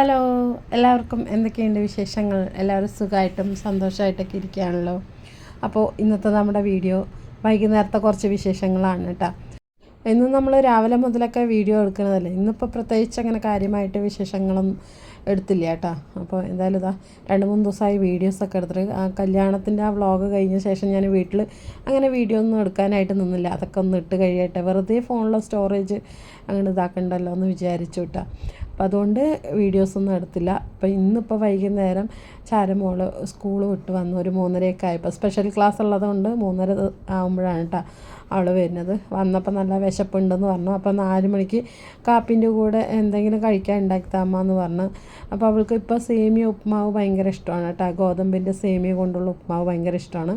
Hello എല്ലാവർക്കും എന്തൊക്കെയുണ്ട് വിശേഷങ്ങൾ? എല്ലാവരും സുഖമായിട്ടും സന്തോഷമായിട്ടൊക്കെ ഇരിക്കുകയാണല്ലോ. അപ്പോൾ ഇന്നത്തെ നമ്മുടെ വീഡിയോ വൈകുന്നേരത്തെ കുറച്ച് വിശേഷങ്ങളാണ് കേട്ടോ. ഇന്ന് നമ്മൾ രാവിലെ മുതലൊക്കെ വീഡിയോ എടുക്കുന്നതല്ലേ? ഇന്നിപ്പോൾ പ്രത്യേകിച്ച് അങ്ങനെ കാര്യമായിട്ട് വിശേഷങ്ങളൊന്നും എടുത്തില്ല കേട്ടോ. അപ്പോൾ എന്തായാലും ഇതാ രണ്ട് മൂന്ന് ദിവസമായി വീഡിയോസൊക്കെ എടുത്തിട്ട് ആ കല്യാണത്തിന്റെ ആ വ്ളോഗ് കഴിഞ്ഞ ശേഷം ഞാൻ വീട്ടിൽ അങ്ങനെ വീഡിയോ ഒന്നും എടുക്കാനായിട്ട് നിന്നില്ല. അതൊക്കെ ഒന്ന് ഇട്ട് കഴിയട്ടെ. വെറുതെ ഫോണിലെ സ്റ്റോറേജ് അങ്ങനെ ഇതാക്കണ്ടല്ലോ എന്ന് വിചാരിച്ചു കേട്ടോ. അപ്പോൾ അതുകൊണ്ട് വീഡിയോസൊന്നും എടുത്തില്ല. അപ്പം ഇന്നിപ്പോൾ വൈകുന്നേരം ചാരമോൾ സ്കൂൾ വിട്ട് വന്നു. ഒരു മൂന്നരയൊക്കെ ആയപ്പോൾ സ്പെഷ്യൽ ക്ലാസ് ഉള്ളതുകൊണ്ട് മൂന്നര ആകുമ്പോഴാണ് കേട്ടോ അവൾ വരുന്നത്. വന്നപ്പോൾ നല്ല വിശപ്പുണ്ടെന്ന് പറഞ്ഞു. അപ്പോൾ നാല് മണിക്ക് കാപ്പിന്റെ കൂടെ എന്തെങ്കിലും കഴിക്കാൻ ഉണ്ടാക്കി താമെന്ന് പറഞ്ഞു. അപ്പോൾ അവൾക്ക് ഇപ്പോൾ സേമിയ ഉപ്പുമാവ് ഭയങ്കര ഇഷ്ടമാണ് കേട്ടോ ഗോതമ്പിന്റെ സേമിയ കൊണ്ടുള്ള ഉപ്പുമാവ് ഭയങ്കര ഇഷ്ടമാണ്.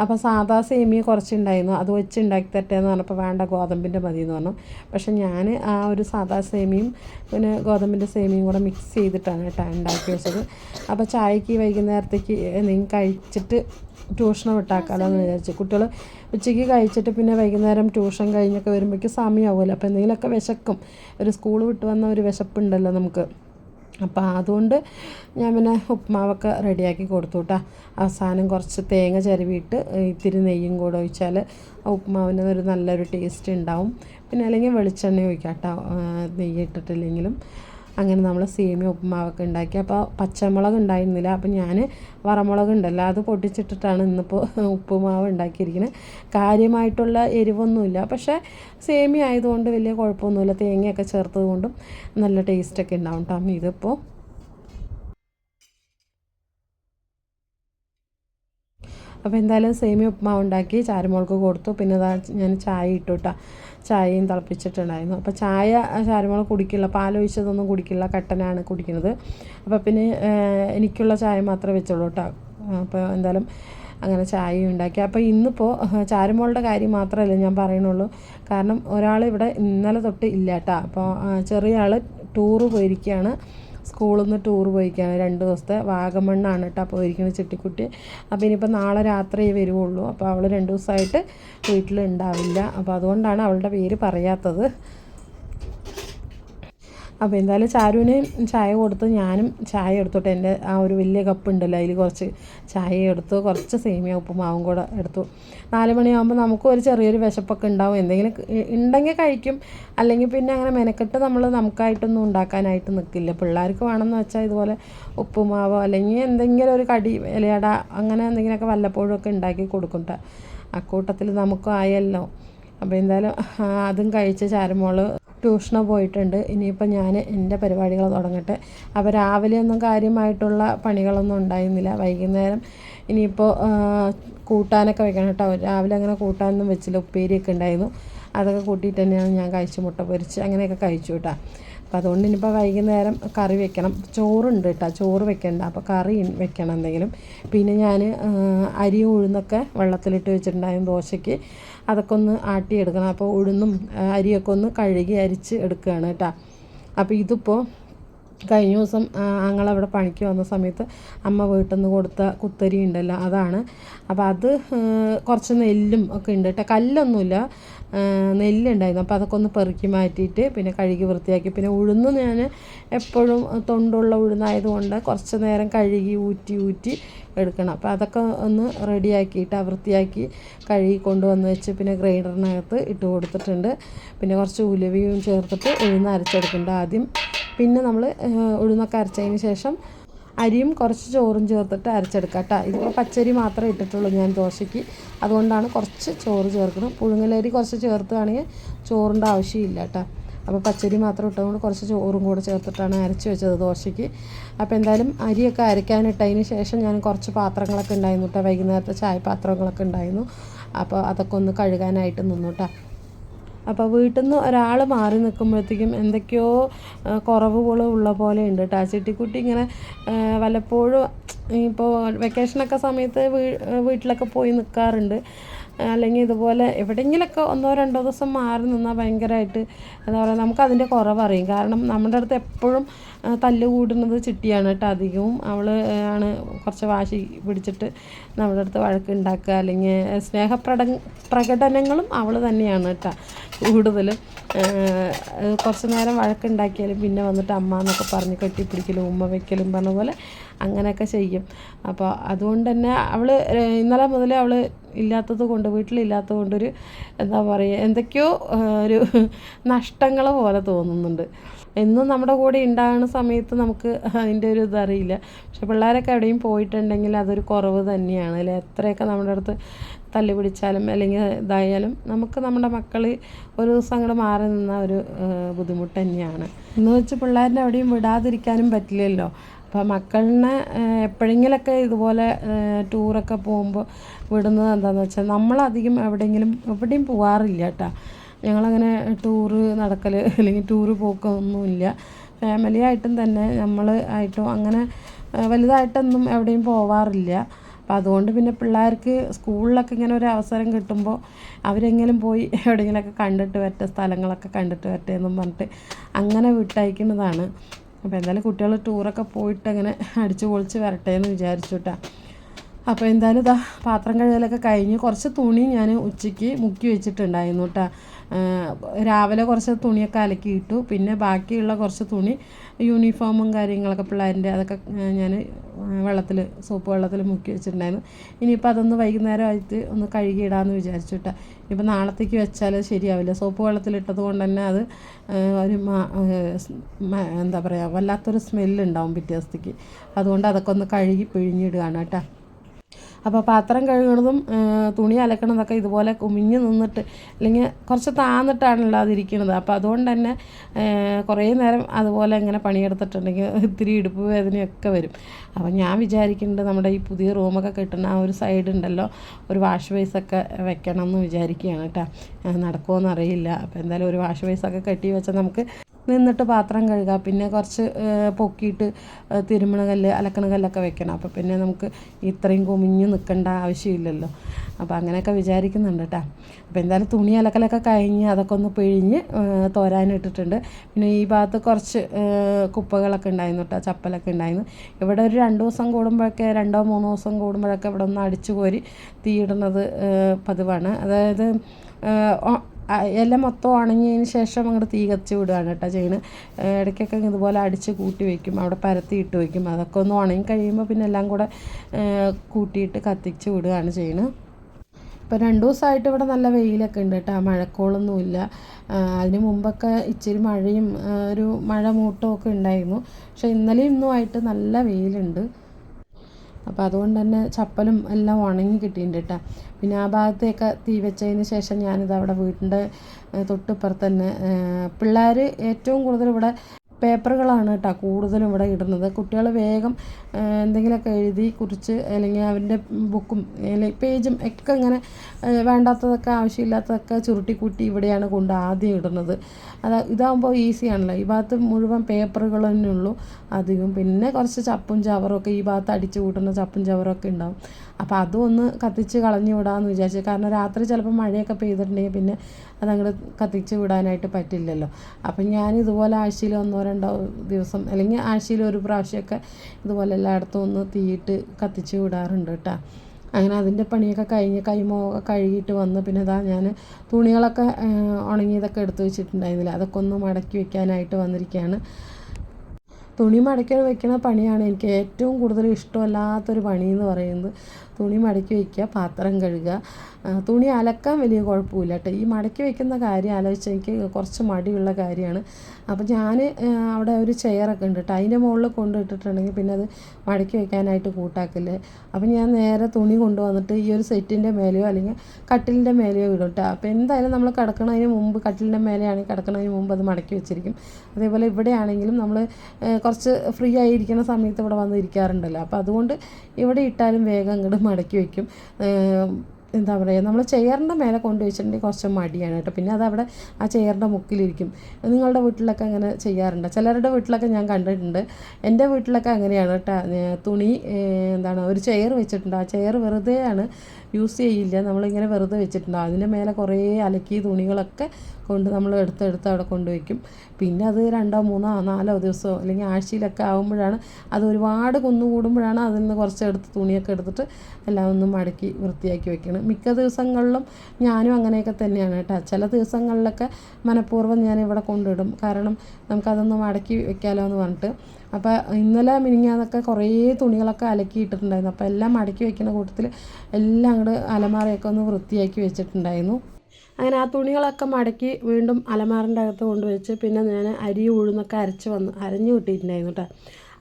അപ്പോൾ സാധാ സേമിയ കുറച്ചുണ്ടായിരുന്നു. അത് വെച്ച് ഉണ്ടാക്കി എന്ന് പറഞ്ഞപ്പോൾ വേണ്ട ഗോതമ്പിന്റെ മതി എന്ന് പറഞ്ഞു. പക്ഷെ ഞാൻ ആ ഒരു സാധാ സേമിയും പിന്നെ ഗോതമ്പിന്റെ സേമിയും കൂടെ മിക്സ് ചെയ്തിട്ടാണ് കേട്ടോ ഉണ്ടാക്കി വെച്ചത്. അപ്പോൾ ചായക്ക് വൈകുന്നേരത്തേക്ക് എന്തെങ്കിലും കഴിച്ചിട്ട് ട്യൂഷൻ വിട്ടാക്കാമല്ലോ എന്ന് വിചാരിച്ചു. കുട്ടികൾ ഉച്ചയ്ക്ക് കഴിച്ചിട്ട് പിന്നെ വൈകുന്നേരം ട്യൂഷൻ കഴിഞ്ഞൊക്കെ വരുമ്പോഴേക്കും സമയമാവുമല്ലോ. അപ്പോൾ എന്തെങ്കിലുമൊക്കെ വിശക്കും. ഒരു സ്കൂൾ വിട്ട് വന്ന ഒരു വിശപ്പുണ്ടല്ലോ നമുക്ക്. അപ്പോൾ അതുകൊണ്ട് ഞാൻ പിന്നെ ഉപ്പുമാവൊക്കെ റെഡിയാക്കി കൊടുത്തു കേട്ടോ അവസാനം കുറച്ച് തേങ്ങ ചിരവിയിട്ട് ഇത്തിരി നെയ്യും കൂടെ ഒഴിച്ചാൽ ആ ഉപ്പുമാവിന് ഒരു നല്ലൊരു ടേസ്റ്റ് ഉണ്ടാവും. പിന്നെ അല്ലെങ്കിൽ വെളിച്ചെണ്ണ ഒഴിക്കാം കേട്ടോ നെയ്യ് ഇട്ടിട്ടില്ലെങ്കിലും. അങ്ങനെ നമ്മൾ സേമിയ ഉപ്പുമാവൊക്കെ ഉണ്ടാക്കി. അപ്പോൾ പച്ചമുളക് ഉണ്ടായിരുന്നില്ല. അപ്പോൾ ഞാൻ വറമുളക് ഉണ്ടല്ലോ അത് പൊട്ടിച്ചിട്ടിട്ടാണ് ഇന്നിപ്പോൾ ഉപ്പുമാവ് ഉണ്ടാക്കിയിരിക്കുന്നത് കാര്യമായിട്ടുള്ള എരിവൊന്നുമില്ല. പക്ഷേ സേമിയ ആയതുകൊണ്ട് വലിയ കുഴപ്പമൊന്നുമില്ല. തേങ്ങയൊക്കെ ചേർത്തത് കൊണ്ടും നല്ല ടേസ്റ്റൊക്കെ ഉണ്ടാവും കേട്ടോ ഇതിപ്പോൾ അപ്പോൾ എന്തായാലും സേമിയ ഉപ്പുമാവ് ഉണ്ടാക്കി ചാരുമോൾക്ക് കൊടുത്തു. പിന്നെ ഞാൻ ചായ ഇട്ടു ചായയും തിളപ്പിച്ചിട്ടുണ്ടായിരുന്നു. അപ്പോൾ ചായ ചാരുമോൾ കുടിക്കില്ല. പാലൊഴിച്ചതൊന്നും കുടിക്കില്ല. കട്ടനാണ് കുടിക്കുന്നത്. അപ്പോൾ പിന്നെ എനിക്കുള്ള ചായ മാത്രമേ വെച്ചുള്ളൂ കേട്ടോ അപ്പോൾ എന്തായാലും അങ്ങനെ ചായ ഉണ്ടാക്കി. അപ്പോൾ ഇന്നിപ്പോൾ ചാരുമോളുടെ കാര്യം മാത്രമല്ല ഞാൻ പറയണുള്ളൂ കാരണം ഒരാൾ ഇവിടെ ഇന്നലെ തൊട്ട് ഇല്ല കേട്ടോ അപ്പോൾ ചെറിയ ആൾ ടൂറ് പോയിരിക്കുകയാണ്. സ്കൂളിൽ നിന്ന് ടൂർ പോയിക്കാണ്. രണ്ട് ദിവസത്തെ വാഗമണ്ണാണ് കേട്ടോ അപ്പോൾ ഇരിക്കുന്ന ചിട്ടിക്കുട്ടി. അപ്പോൾ ഇനിയിപ്പോൾ നാളെ രാത്രി വരുവുള്ളൂ. അപ്പോൾ അവൾ രണ്ട് ദിവസമായിട്ട് വീട്ടിലുണ്ടാവില്ല അപ്പോൾ അതുകൊണ്ടാണ് അവളുടെ പേര് പറയാത്തത്. അപ്പോൾ എന്തായാലും ചാരുവിന് ചായ കൊടുത്ത് ഞാനും ചായ എടുത്തോട്ടെ. എന്റെ ആ ഒരു വലിയ കപ്പ് ഉണ്ടല്ലോ അതിൽ കുറച്ച് ചായ എടുത്തു കുറച്ച് സേമിയ ഉപ്പുമാവും കൂടെ എടുത്തു. നാല് മണിയാകുമ്പോൾ നമുക്കും ഒരു ചെറിയൊരു വിശപ്പൊക്കെ ഉണ്ടാവും. എന്തെങ്കിലും ഉണ്ടെങ്കിൽ കഴിക്കും. അല്ലെങ്കിൽ പിന്നെ അങ്ങനെ മെനക്കെട്ട് നമ്മൾ നമുക്കായിട്ടൊന്നും ഉണ്ടാക്കാനായിട്ട് നിൽക്കില്ല പിള്ളേർക്ക് വേണമെന്ന് വെച്ചാൽ ഇതുപോലെ ഉപ്പുമാവോ അല്ലെങ്കിൽ എന്തെങ്കിലും ഒരു കടി ഇലയട അങ്ങനെ എന്തെങ്കിലുമൊക്കെ വല്ലപ്പോഴും ഒക്കെ ഉണ്ടാക്കി കൊടുക്കും അക്കൂട്ടത്തിൽ നമുക്കും ആയല്ലോ. അപ്പോൾ എന്തായാലും അതും കഴിച്ച് ചാരമോൾ ട്യൂഷന് പോയിട്ടുണ്ട്. ഇനിയിപ്പോൾ ഞാൻ എന്റെ പരിപാടികൾ തുടങ്ങട്ടെ. അപ്പോൾ രാവിലെ ഒന്നും കാര്യമായിട്ടുള്ള പണികളൊന്നും ഉണ്ടായിരുന്നില്ല. വൈകുന്നേരം ഇനിയിപ്പോൾ കൂട്ടാനൊക്കെ വെക്കണം കേട്ടോ. രാവിലെ അങ്ങനെ കൂട്ടാനൊന്നും വെച്ചില്ല. ഉപ്പേരിയൊക്കെ ഉണ്ടായിരുന്നു. അതൊക്കെ കൂട്ടിയിട്ട് തന്നെയാണ് ഞാൻ കഴിച്ചു മുട്ട പൊരിച്ച് അങ്ങനെയൊക്കെ കഴിച്ചു കേട്ടോ. അപ്പോൾ അതുകൊണ്ട് ഇനിയിപ്പോൾ വൈകുന്നേരം കറി വെക്കണം. ചോറുണ്ട് കേട്ടോ. ചോറ് വെക്കണ്ട. അപ്പോൾ കറി വെക്കണം എന്തെങ്കിലും. പിന്നെ ഞാൻ അരി ഉഴുന്നൊക്കെ വെള്ളത്തിലിട്ട് വെച്ചിട്ടുണ്ടായിരുന്നു ദോശയ്ക്ക്. അതൊക്കെ ഒന്ന് ആട്ടിയെടുക്കണം. അപ്പോൾ ഉഴുന്നും അരിയൊക്കെ ഒന്ന് കഴുകി അരിച്ച് എടുക്കുകയാണ് കേട്ടോ. അപ്പോൾ ഇതിപ്പോൾ കഴിഞ്ഞ ദിവസം ഞങ്ങളവിടെ പണിക്ക് വന്ന സമയത്ത് അമ്മ വീട്ടിൽ നിന്ന് കൊടുത്ത കുത്തരി ഉണ്ടല്ലോ അതാണ്. അപ്പോൾ അത് കുറച്ച് നെല്ലും ഒക്കെ ഉണ്ട് കേട്ടോ കല്ലൊന്നുമില്ല നെല്ലുണ്ടായിരുന്നു. അപ്പോൾ അതൊക്കെ ഒന്ന് പെറുക്കി മാറ്റിയിട്ട് പിന്നെ കഴുകി വൃത്തിയാക്കി. പിന്നെ ഉഴുന്ന് ഞാൻ എപ്പോഴും തൊണ്ടുള്ള ഉഴുന്നായതുകൊണ്ട് കുറച്ച് നേരം കഴുകി ഊറ്റി ഊറ്റി എടുക്കണം. അപ്പോൾ അതൊക്കെ ഒന്ന് റെഡിയാക്കിയിട്ട് വൃത്തിയാക്കി കഴുകി കൊണ്ടുവന്ന് വെച്ച് പിന്നെ ഗ്രൈൻഡറിനകത്ത് ഇട്ട് കൊടുത്തിട്ടുണ്ട്. പിന്നെ കുറച്ച് ഉലുവയും ചേർത്തിട്ട് ഉഴുന്ന് അരച്ചെടുക്കുന്നുണ്ട് ആദ്യം. പിന്നെ നമ്മൾ ഉഴുന്നൊക്കെ അരച്ചതിന് ശേഷം അരിയും കുറച്ച് ചോറും ചേർത്തിട്ട് അരച്ചെടുക്കുക കേട്ടോ ഇതിപ്പോൾ പച്ചരി മാത്രമേ ഇട്ടിട്ടുള്ളൂ ഞാൻ ദോശയ്ക്ക്. അതുകൊണ്ടാണ് കുറച്ച് ചോറ് ചേർക്കുന്നത്. പുഴുങ്ങലരി കുറച്ച് ചേർത്തുകയാണെങ്കിൽ ചോറിന്റെ ആവശ്യമില്ല കേട്ടോ അപ്പോൾ പച്ചരി മാത്രം ഇട്ടതുകൊണ്ട് കുറച്ച് ചോറും കൂടെ ചേർത്തിട്ടാണ് അരച്ച് വെച്ചത് ദോശയ്ക്ക്. അപ്പോൾ എന്തായാലും അരിയൊക്കെ അരയ്ക്കാനിട്ടതിന് ശേഷം ഞാൻ കുറച്ച് പാത്രങ്ങളൊക്കെ ഉണ്ടായിരുന്നു കേട്ടോ വൈകുന്നേരത്തെ ചായ പാത്രങ്ങളൊക്കെ ഉണ്ടായിരുന്നു. അപ്പോൾ അതൊക്കെ ഒന്ന് കഴുകാനായിട്ട് നിന്നു കേട്ടോ അപ്പോൾ വീട്ടിൽ നിന്ന് ഒരാൾ മാറി നിൽക്കുമ്പോഴത്തേക്കും എന്തൊക്കെയോ കുറവുകൾ ഉള്ള പോലെ ഉണ്ട് കേട്ടോ. ചിട്ടിക്കുട്ടി ഇങ്ങനെ വല്ലപ്പോഴും ഇപ്പോൾ വെക്കേഷനൊക്കെ സമയത്ത് വീട്ടിലൊക്കെ പോയി നിൽക്കാറുണ്ട്. അല്ലെങ്കിൽ ഇതുപോലെ എവിടെയെങ്കിലൊക്കെ ഒന്നോ രണ്ടോ ദിവസം മാറി നിന്നാൽ ഭയങ്കരമായിട്ട് എന്താ പറയുക നമുക്കതിന്റെ കുറവറിയും. കാരണം നമ്മുടെ അടുത്ത് എപ്പോഴും തല്ല് കൂടുന്നത് ചിട്ടിയാണ് കേട്ടോ അധികവും. അവൾ ആണ് കുറച്ച് വാശി പിടിച്ചിട്ട് നമ്മുടെ അടുത്ത് വഴക്കുണ്ടാക്കുക അല്ലെങ്കിൽ സ്നേഹപ്രട പ്രകടനങ്ങളും അവൾ തന്നെയാണ് കേട്ടോ കൂടുതലും. കുറച്ച് നേരം വഴക്കുണ്ടാക്കിയാലും പിന്നെ വന്നിട്ട് അമ്മ എന്നൊക്കെ പറഞ്ഞ് കെട്ടിപ്പിടിക്കലും ഉമ്മ വയ്ക്കലും പറഞ്ഞ പോലെ അങ്ങനെയൊക്കെ ചെയ്യും. അപ്പോൾ അതുകൊണ്ട് തന്നെ അവൾ ഇന്നലെ മുതൽ അവൾ ഇല്ലാത്തത് കൊണ്ട് വീട്ടിലില്ലാത്തത് കൊണ്ടൊരു എന്താ പറയുക എന്തൊക്കെയോ ഒരു നഷ്ടങ്ങൾ പോലെ തോന്നുന്നുണ്ട്. എന്നും നമ്മുടെ കൂടെ ഉണ്ടാകുന്ന സമയത്ത് നമുക്ക് അതിന്റെ ഒരു ഇതറിയില്ല പക്ഷെ പിള്ളേരൊക്കെ എവിടെയും പോയിട്ടുണ്ടെങ്കിൽ അതൊരു കുറവ് തന്നെയാണ്. അല്ലെ? എത്രയൊക്കെ നമ്മുടെ അടുത്ത് തല്ലി പിടിച്ചാലും അല്ലെങ്കിൽ ഇതായാലും നമുക്ക് നമ്മുടെ മക്കൾ ഒരു ദിവസം അങ്ങോട്ട് മാറി നിന്ന ഒരു ബുദ്ധിമുട്ട് തന്നെയാണ്. എന്ന് വെച്ച് പിള്ളേരിനെ എവിടെയും വിടാതിരിക്കാനും പറ്റില്ലല്ലോ. അപ്പോൾ മക്കളിനെ എപ്പോഴെങ്കിലൊക്കെ ഇതുപോലെ ടൂറൊക്കെ പോകുമ്പോൾ വിടുന്നത് എന്താണെന്ന് വെച്ചാൽ നമ്മളധികം എവിടെയെങ്കിലും എവിടെയും പോകാറില്ല കേട്ടോ. ഞങ്ങളങ്ങനെ ടൂറ് നടക്കൽ അല്ലെങ്കിൽ ടൂറ് പോക്കൊന്നുമില്ല. ഫാമിലി ആയിട്ടും തന്നെ നമ്മൾ ആയിട്ടും അങ്ങനെ വലുതായിട്ടൊന്നും എവിടെയും പോവാറില്ല. അപ്പോൾ അതുകൊണ്ട് പിന്നെ പിള്ളേർക്ക് സ്കൂളിലൊക്കെ ഇങ്ങനെ ഒരു അവസരം കിട്ടുമ്പോൾ അവരെങ്കിലും പോയി എവിടെയെങ്കിലുമൊക്കെ കണ്ടിട്ട് വരട്ടെ സ്ഥലങ്ങളൊക്കെ കണ്ടിട്ട് വരട്ടെ എന്നും പറഞ്ഞിട്ട് അങ്ങനെ വിട്ടയക്കുന്നതാണ്. അപ്പോൾ എന്തായാലും കുട്ടികൾ ടൂറൊക്കെ പോയിട്ട് അങ്ങനെ അടിച്ചു പൊളിച്ച് വരട്ടെ എന്ന് വിചാരിച്ചു അപ്പോൾ എന്തായാലും ഇതാ പാത്രം കഴുകലൊക്കെ കഴിഞ്ഞ് കുറച്ച് തുണി ഞാൻ ഉച്ചയ്ക്ക് മുക്കി വെച്ചിട്ടുണ്ടായിരുന്നു കേട്ടോ രാവിലെ കുറച്ച് തുണിയൊക്കെ അലക്കിയിട്ടു പിന്നെ ബാക്കിയുള്ള കുറച്ച് തുണി യൂണിഫോമും കാര്യങ്ങളൊക്കെ പിള്ളേരിന്റെ അതൊക്കെ ഞാൻ വെള്ളത്തിൽ സോപ്പ് വെള്ളത്തിൽ മുക്കി വെച്ചിട്ടുണ്ടായിരുന്നു. ഇനിയിപ്പോൾ അതൊന്ന് വൈകുന്നേരമായിട്ട് ഒന്ന് കഴുകിയിടാമെന്ന് വിചാരിച്ചിട്ട ഇനിയിപ്പോൾ നാളത്തേക്ക് വെച്ചാൽ ശരിയാവില്ല. സോപ്പ് വെള്ളത്തിലിട്ടത് കൊണ്ട് തന്നെ അത് ഒരു എന്താ പറയുക വല്ലാത്തൊരു സ്മെല്ലുണ്ടാവും പിറ്റേ ദിവസത്തേക്ക്. അതുകൊണ്ട് അതൊക്കെ ഒന്ന് കഴുകി പിഴിഞ്ഞിടുകയാണ് കേട്ടോ അപ്പോൾ പാത്രം കഴുകണതും തുണി അലക്കണതൊക്കെ ഇതുപോലെ കുമിഞ്ഞ് നിന്നിട്ട് അല്ലെങ്കിൽ കുറച്ച് താന്നിട്ടാണല്ലോ അതിരിക്കുന്നത് അപ്പോൾ അതുകൊണ്ട് തന്നെ കുറേ നേരം അതുപോലെ ഇങ്ങനെ പണിയെടുത്തിട്ടുണ്ടെങ്കിൽ ഇത്തിരി ഇടുപ്പ് വേദനയൊക്കെ വരും. അപ്പോൾ ഞാൻ വിചാരിക്കുന്നുണ്ട് നമ്മുടെ ഈ പുതിയ റൂമൊക്കെ കിട്ടുന്ന ആ ഒരു സൈഡ് ഉണ്ടല്ലോ ഒരു വാഷ് ബേസൊക്കെ വെക്കണം എന്ന് വിചാരിക്കുകയാണ് കേട്ടോ. നടക്കുമോ എന്നറിയില്ല അപ്പോൾ എന്തായാലും ഒരു വാഷ് ബേസൊക്കെ കെട്ടി വെച്ചാൽ നമുക്ക് നിന്നിട്ട് പാത്രം കഴുകുക പിന്നെ കുറച്ച് പൊക്കിയിട്ട് തിരുമണ കല്ല് അലക്കണ കല്ലൊക്കെ വെക്കണം. അപ്പോൾ പിന്നെ നമുക്ക് ഇത്രയും കുമിഞ്ഞ് നിൽക്കേണ്ട ആവശ്യമില്ലല്ലോ. അപ്പോൾ അങ്ങനെയൊക്കെ വിചാരിക്കുന്നുണ്ട് കേട്ടോ അപ്പോൾ എന്തായാലും തുണി അലക്കലൊക്കെ കഴിഞ്ഞ് അതൊക്കെ ഒന്ന് പിഴിഞ്ഞ് തോരാനിട്ടിട്ടുണ്ട് പിന്നെ ഈ ഭാഗത്ത് കുറച്ച് കുപ്പകളൊക്കെ ഉണ്ടായിരുന്നു കേട്ടോ ചപ്പലൊക്കെ ഉണ്ടായിരുന്നു. ഇവിടെ ഒരു രണ്ട് ദിവസം കൂടുമ്പോഴൊക്കെ രണ്ടോ മൂന്നോ ദിവസം കൂടുമ്പോഴൊക്കെ ഇവിടെ ഒന്ന് അടിച്ചു കോരി തീയിടുന്നത് പതിവാണ്. അതായത് ഇല മൊത്തം ഉണങ്ങിയതിന് ശേഷം അങ്ങോട്ട് തീ കത്തിച്ച് വിടുകയാണ് കേട്ടോ ചെയ്യുന്നത്. ഇടയ്ക്കൊക്കെ ഇതുപോലെ അടിച്ച് കൂട്ടി വയ്ക്കും അവിടെ പരത്തി ഇട്ട് വയ്ക്കും അതൊക്കെ ഒന്ന് ഉണങ്ങി കഴിയുമ്പോൾ പിന്നെ എല്ലാം കൂടെ കൂട്ടിയിട്ട് കത്തിച്ച് വിടുകയാണ് ചെയ്യുന്നത്. ഇപ്പോൾ രണ്ട് ദിവസമായിട്ട് ഇവിടെ നല്ല വെയിലൊക്കെ ഉണ്ട് കേട്ടോ. മഴക്കോളൊന്നുമില്ല അതിന് മുമ്പൊക്കെ ഇച്ചിരി മഴയും ഒരു മഴ മൂട്ടമൊക്കെ ഉണ്ടായിരുന്നു. പക്ഷേ ഇന്നലെയും ഇന്നുമായിട്ട് നല്ല വെയിലുണ്ട്. അപ്പോൾ അതുകൊണ്ട് തന്നെ ചപ്പലും എല്ലാം ഉണങ്ങി കിട്ടിയിട്ടുണ്ട് കേട്ടോ പിന്നെ ആ ഭാഗത്തേക്ക് തീ വെച്ചതിന് ശേഷം ഞാനിത് അവിടെ വീട്ടിന്റെ തൊട്ടിപ്പുറത്ത് തന്നെ പിള്ളേർ ഏറ്റവും കൂടുതൽ ഇവിടെ പേപ്പറുകളാണ് കേട്ടോ കൂടുതലും ഇവിടെ ഇടുന്നത്. കുട്ടികൾ വേഗം എന്തെങ്കിലുമൊക്കെ എഴുതി കുറിച്ച് അല്ലെങ്കിൽ അവന്റെ ബുക്കും അല്ലെങ്കിൽ പേജും ഒക്കെ ഇങ്ങനെ വേണ്ടാത്തതൊക്കെ ആവശ്യമില്ലാത്തതൊക്കെ ചുരുട്ടിക്കൂട്ടി ഇവിടെയാണ് കൊണ്ട് ആദ്യം ഇടുന്നത്. അത് ഇതാകുമ്പോൾ ഈസിയാണല്ലോ ഈ ഭാഗത്ത് മുഴുവൻ പേപ്പറുകൾ തന്നെ ഉള്ളൂ അധികം പിന്നെ കുറച്ച് ചപ്പും ചവറും ഒക്കെ ഈ ഭാഗത്ത് അടിച്ചു കൂട്ടുന്ന ചപ്പും ചവറും ഒക്കെ ഉണ്ടാവും. അപ്പോൾ അതും ഒന്ന് കത്തിച്ച് കളഞ്ഞു വിടാമെന്ന് വിചാരിച്ചു. കാരണം രാത്രി ചിലപ്പോൾ മഴയൊക്കെ പെയ്തിട്ടുണ്ടെങ്കിൽ പിന്നെ അതങ്ങോട്ട് കത്തിച്ച് വിടാനായിട്ട് പറ്റില്ലല്ലോ. അപ്പം ഞാൻ ഇതുപോലെ ആഴ്ചയിൽ ഒന്നോ രണ്ടോ ദിവസം അല്ലെങ്കിൽ ആഴ്ചയിൽ ഒരു പ്രാവശ്യമൊക്കെ ഇതുപോലെ എല്ലായിടത്തും ഒന്ന് തീയിട്ട് കത്തിച്ച് വിടാറുണ്ട് കേട്ടോ. അങ്ങനെ അതിന്റെ പണിയൊക്കെ കഴിഞ്ഞ് കൈമൊക്കെ കഴുകിയിട്ട് വന്ന് പിന്നെ ഇതാ ഞാൻ തുണികളൊക്കെ ഉണങ്ങിയതൊക്കെ എടുത്തു വെച്ചിട്ടുണ്ടായിരുന്നില്ല. അതൊക്കെ ഒന്ന് മടക്കി വെക്കാനായിട്ട് വന്നിരിക്കുകയാണ്. തുണി മടക്കി വെക്കുന്ന പണിയാണ് എനിക്ക് ഏറ്റവും കൂടുതൽ ഇഷ്ടമല്ലാത്തൊരു പണി എന്ന് പറയുന്നത്. തുണി മടക്കി വയ്ക്കുക പാത്രം കഴുകുക. തുണി അലക്കാൻ വലിയ കുഴപ്പമില്ല കേട്ടോ. ഈ മടക്കി വയ്ക്കുന്ന കാര്യം ആലോചിച്ച് എനിക്ക് കുറച്ച് മടിയുള്ള കാര്യമാണ്. അപ്പോൾ ഞാൻ അവിടെ ഒരു ചെയറൊക്കെ ഉണ്ട് കേട്ടോ. അതിന്റെ മുകളിൽ കൊണ്ടിട്ടിട്ടുണ്ടെങ്കിൽ പിന്നെ അത് മടക്കി വയ്ക്കാനായിട്ട് കൂട്ടാക്കില്ലേ. അപ്പോൾ ഞാൻ നേരെ തുണി കൊണ്ടുവന്നിട്ട് ഈ ഒരു സെറ്റിന്റെ മേലെയോ അല്ലെങ്കിൽ കട്ടിലിന്റെ മേലെയോ ഇടും കേട്ടോ. അപ്പോൾ എന്തായാലും നമ്മൾ കിടക്കുന്നതിന് മുമ്പ് കട്ടിലിന്റെ മേലെയാണെങ്കിൽ കിടക്കുന്നതിന് മുമ്പ് അത് മടക്കി വെച്ചിരിക്കും. അതേപോലെ ഇവിടെയാണെങ്കിലും നമ്മൾ കുറച്ച് ഫ്രീ ആയിരിക്കുന്ന സമയത്ത് ഇവിടെ വന്ന് ഇരിക്കാറുണ്ടല്ലോ. അപ്പോൾ അതുകൊണ്ട് ഇവിടെ ഇട്ടാലും വേഗം അങ്ങോട്ട് മടക്കി വയ്ക്കും എന്താ പറയുക നമ്മൾ ചെയറിന്റെ മേലെ കൊണ്ടുവച്ചിട്ടുണ്ടെങ്കിൽ കുറച്ച് മടിയാണ് കേട്ടോ. പിന്നെ അതവിടെ ആ ചെയറിന്റെ മുക്കിലിരിക്കും. നിങ്ങളുടെ വീട്ടിലൊക്കെ അങ്ങനെ ചെയ്യാറുണ്ട്? ചിലരുടെ വീട്ടിലൊക്കെ ഞാൻ കണ്ടിട്ടുണ്ട്. എന്റെ വീട്ടിലൊക്കെ അങ്ങനെയാണ് കേട്ടോ. തുണി എന്താണ് ഒരു ചെയർ വെച്ചിട്ടുണ്ട്. ആ ചെയർ വെറുതെയാണ് യൂസ് ചെയ്യില്ല. നമ്മളിങ്ങനെ വെറുതെ വെച്ചിട്ടുണ്ട്. അതിന്റെ മേലെ കുറേ അലക്കി തുണികളൊക്കെ കൊണ്ട് നമ്മൾ എടുത്തെടുത്ത് അവിടെ കൊണ്ടുവയ്ക്കും പിന്നെ അത് രണ്ടോ മൂന്നോ നാലോ ദിവസമോ അല്ലെങ്കിൽ ആഴ്ചയിലൊക്കെ ആകുമ്പോഴാണ് അത് ഒരുപാട് കുന്നുകൂടുമ്പോഴാണ് അതിൽ നിന്ന് കുറച്ച് എടുത്ത് തുണിയൊക്കെ എടുത്തിട്ട് എല്ലാം ഒന്ന് മടക്കി വൃത്തിയാക്കി വെക്കണം. മിക്ക ദിവസങ്ങളിലും ഞാനും അങ്ങനെയൊക്കെ തന്നെയാണ് കേട്ടോ. ചില ദിവസങ്ങളിലൊക്കെ മനഃപൂർവം ഞാൻ ഇവിടെ കൊണ്ടിടും കാരണം നമുക്കതൊന്നും അടക്കി വെക്കാമല്ലോ എന്ന് പറഞ്ഞിട്ട്. അപ്പോൾ ഇന്നലെ മിനിങ്ങാന്നൊക്കെ കുറേ തുണികളൊക്കെ അലക്കി ഇട്ടിട്ടുണ്ടായിരുന്നു അപ്പോൾ എല്ലാം മടക്കി വെക്കുന്ന കൂട്ടത്തിൽ എല്ലാം അങ്ങോട്ട് അലമാറയൊക്കെ ഒന്ന് വൃത്തിയാക്കി വെച്ചിട്ടുണ്ടായിരുന്നു. അങ്ങനെ ആ തുണികളൊക്കെ മടക്കി വീണ്ടും അലമാറിന്റെ അകത്ത് കൊണ്ടുവച്ച് പിന്നെ ഞാൻ അരി ഉഴുന്നൊക്കെ അരച്ച് വന്ന് അരഞ്ഞു കിട്ടിയിട്ടുണ്ടായിരുന്നു കേട്ടോ.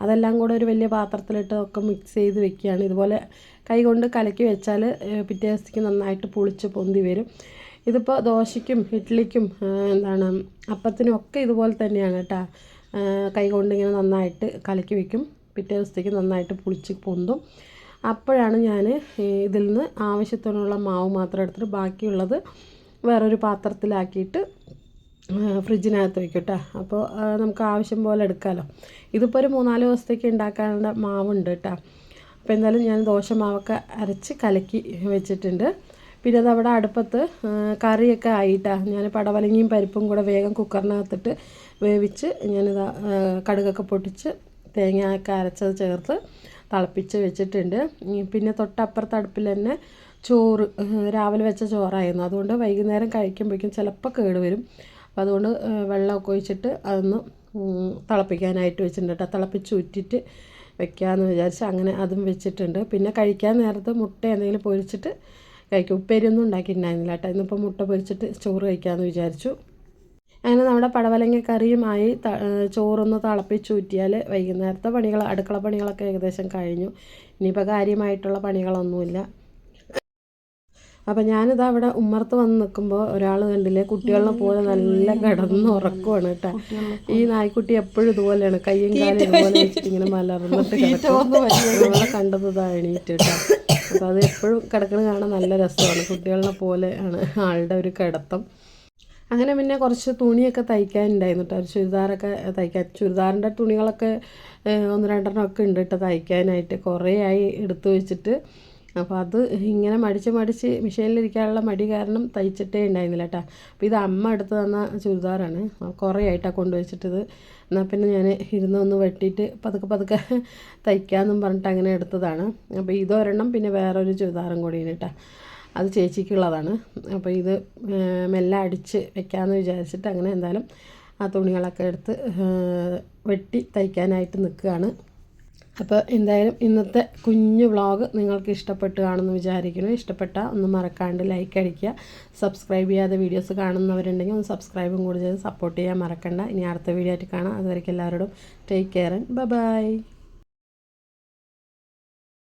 അതെല്ലാം കൂടെ ഒരു വലിയ പാത്രത്തിലിട്ട് ഒക്കെ മിക്സ് ചെയ്ത് വെക്കുകയാണ്. ഇതുപോലെ കൈ കൊണ്ട് കലക്കി വെച്ചാൽ പിറ്റേ ദിവസത്തേക്ക് നന്നായിട്ട് പുളിച്ച് പൊന്തി വരും. ഇതിപ്പോൾ ദോശയ്ക്കും ഇഡ്ഡലിക്കും എന്താണ് അപ്പത്തിനും ഒക്കെ ഇതുപോലെ തന്നെയാണ് കേട്ടോ. കൈകൊണ്ട് ഇങ്ങനെ നന്നായിട്ട് കലക്കി വെക്കും. പിറ്റേ ദിവസത്തേക്ക് നന്നായിട്ട് പുളിച്ച് പൊന്തും. അപ്പോഴാണ് ഞാൻ ഇതിൽ നിന്ന് ആവശ്യത്തിനുള്ള മാവ് മാത്രം എടുത്തിട്ട് ബാക്കിയുള്ളത് വേറൊരു പാത്രത്തിലാക്കിയിട്ട് ഫ്രിഡ്ജിനകത്ത് വയ്ക്കും കേട്ടോ. അപ്പോൾ നമുക്ക് ആവശ്യം പോലെ എടുക്കാമല്ലോ ഇതിപ്പോൾ ഒരു മൂന്നാൽ ദിവസത്തേക്ക് ഉണ്ടാക്കാനുള്ള മാവുണ്ട് കേട്ടോ. അപ്പോൾ എന്തായാലും ഞാൻ ദോശ മാവൊക്കെ അരച്ച് കലക്കി വെച്ചിട്ടുണ്ട്. പിന്നെ അത് അവിടെ അടുപ്പത്ത് കറിയൊക്കെ ആയിട്ടാണ് ഞാൻ പടവലങ്ങിയും പരിപ്പും കൂടെ വേഗം കുക്കറിനകത്തിട്ട് വേവിച്ച് ഞാനിത് കടുകൊക്കെ പൊട്ടിച്ച് തേങ്ങയൊക്കെ അരച്ചത് ചേർത്ത് തിളപ്പിച്ച് വെച്ചിട്ടുണ്ട്. പിന്നെ തൊട്ടപ്പുറത്ത് അടുപ്പിൽ തന്നെ ചോറ് രാവിലെ വെച്ച ചോറായിരുന്നു. അതുകൊണ്ട് വൈകുന്നേരം കഴിക്കുമ്പോഴേക്കും ചിലപ്പോൾ കേട് വരും. അപ്പോൾ അതുകൊണ്ട് വെള്ളമൊക്കെ ഒഴിച്ചിട്ട് അതൊന്ന് തിളപ്പിക്കാനായിട്ട് വെച്ചിട്ടുണ്ട് കേട്ടോ. തിളപ്പിച്ച് ഊറ്റിയിട്ട് വെക്കാമെന്ന് വിചാരിച്ച് അങ്ങനെ അതും വെച്ചിട്ടുണ്ട്. പിന്നെ കഴിക്കാൻ നേരത്ത് മുട്ട എന്തെങ്കിലും പൊരിച്ചിട്ട് കഴിക്കും. ഉപ്പേരിയൊന്നും ഉണ്ടാക്കിയിട്ടുണ്ടായിരുന്നില്ല കേട്ടോ. ഇന്നിപ്പോൾ മുട്ട പൊരിച്ചിട്ട് ചോറ് കഴിക്കാമെന്ന് വിചാരിച്ചു. അങ്ങനെ നമ്മുടെ പടവലങ്ങ കറിയുമായി ത ചോറൊന്ന് തിളപ്പിച്ചൂറ്റിയാൽ വൈകുന്നേരത്തെ പണികൾ അടുക്കള പണികളൊക്കെ ഏകദേശം കഴിഞ്ഞു. ഇനിയിപ്പോൾ കാര്യമായിട്ടുള്ള പണികളൊന്നുമില്ല. അപ്പം ഞാനിതാ അവിടെ ഉമ്മർത്ത് വന്ന് നിൽക്കുമ്പോൾ ഒരാൾ കണ്ടില്ലേ കുട്ടികളെ പോലെ നല്ല കിടന്ന് ഉറക്കുവാണ് കേട്ടോ. ഈ നായ്ക്കുട്ടി എപ്പോഴും ഇതുപോലെയാണ് കയ്യും കാലും ഇതുപോലെ വെച്ചിട്ട് ഇങ്ങനെ മലർന്നിട്ട് കിടക്കും. നമ്മളെ കണ്ടത് ഇതാ എണീറ്റ് കേട്ടോ. അപ്പോൾ അത് എപ്പോഴും കിടക്കുന്നത് കാണാൻ നല്ല രസമാണ്. കുട്ടികളെ പോലെ ആണ് ആളുടെ ഒരു കിടത്തം. അങ്ങനെ പിന്നെ കുറച്ച് തുണിയൊക്കെ തയ്ക്കാനുണ്ടായിരുന്നു കേട്ടോ. ചുരിദാറൊക്കെ തയ്ക്കാൻ ചുരിദാറിന്റെ തുണികളൊക്കെ ഒന്ന് രണ്ടെണ്ണം ഒക്കെ ഉണ്ട് കേട്ടോ തയ്ക്കാനായിട്ട്. കുറേ ആയി എടുത്തു വെച്ചിട്ട് അപ്പോൾ അത് ഇങ്ങനെ മടിച്ച് മടിച്ച് മെഷീനിലിരിക്കാനുള്ള മടി കാരണം തയ്ച്ചിട്ടേ ഉണ്ടായിരുന്നില്ല കേട്ടോ. അപ്പോൾ ഇത് അമ്മ എടുത്ത് തന്ന ചുരിദാറാണ്. കുറേ ആയിട്ടാണ് കൊണ്ടുവച്ചിട്ടത് എന്നാൽ പിന്നെ ഞാൻ ഇരുന്ന് ഒന്ന് വെട്ടിയിട്ട് പതുക്കെ പതുക്കെ തയ്ക്കാമെന്നും പറഞ്ഞിട്ട് അങ്ങനെ എടുത്തതാണ്. അപ്പോൾ ഇതൊരെണ്ണം പിന്നെ വേറൊരു ചുരിദാറും കൂടിയാണ് കേട്ടോ. അത് ചേച്ചിക്കുള്ളതാണ്. അപ്പോൾ ഇത് മെല്ലെ അടിച്ച് വെക്കാമെന്ന് വിചാരിച്ചിട്ട് അങ്ങനെ എന്തായാലും ആ തുണികളൊക്കെ എടുത്ത് വെട്ടി തയ്ക്കാനായിട്ട് നിൽക്കുകയാണ്. അപ്പോൾ എന്തായാലും ഇന്നത്തെ കുഞ്ഞു വ്ളോഗ് നിങ്ങൾക്ക് ഇഷ്ടപ്പെട്ട് കാണുമെന്ന് വിചാരിക്കുന്നു. ഇഷ്ടപ്പെട്ട ഒന്ന് മറക്കാണ്ട് ലൈക്ക് അടിക്കുക. സബ്സ്ക്രൈബ് ചെയ്യാതെ വീഡിയോസ് കാണുന്നവരുണ്ടെങ്കിൽ ഒന്ന് സബ്സ്ക്രൈബും കൂടി ചെയ്ത് സപ്പോർട്ട് ചെയ്യാൻ മറക്കണ്ട. ഇനി അടുത്ത വീഡിയോ ആയിട്ട് കാണാം. അതുവരെയ്ക്ക് എല്ലാവരോടും ടേക്ക് കെയർ ആൻഡ് ബൈ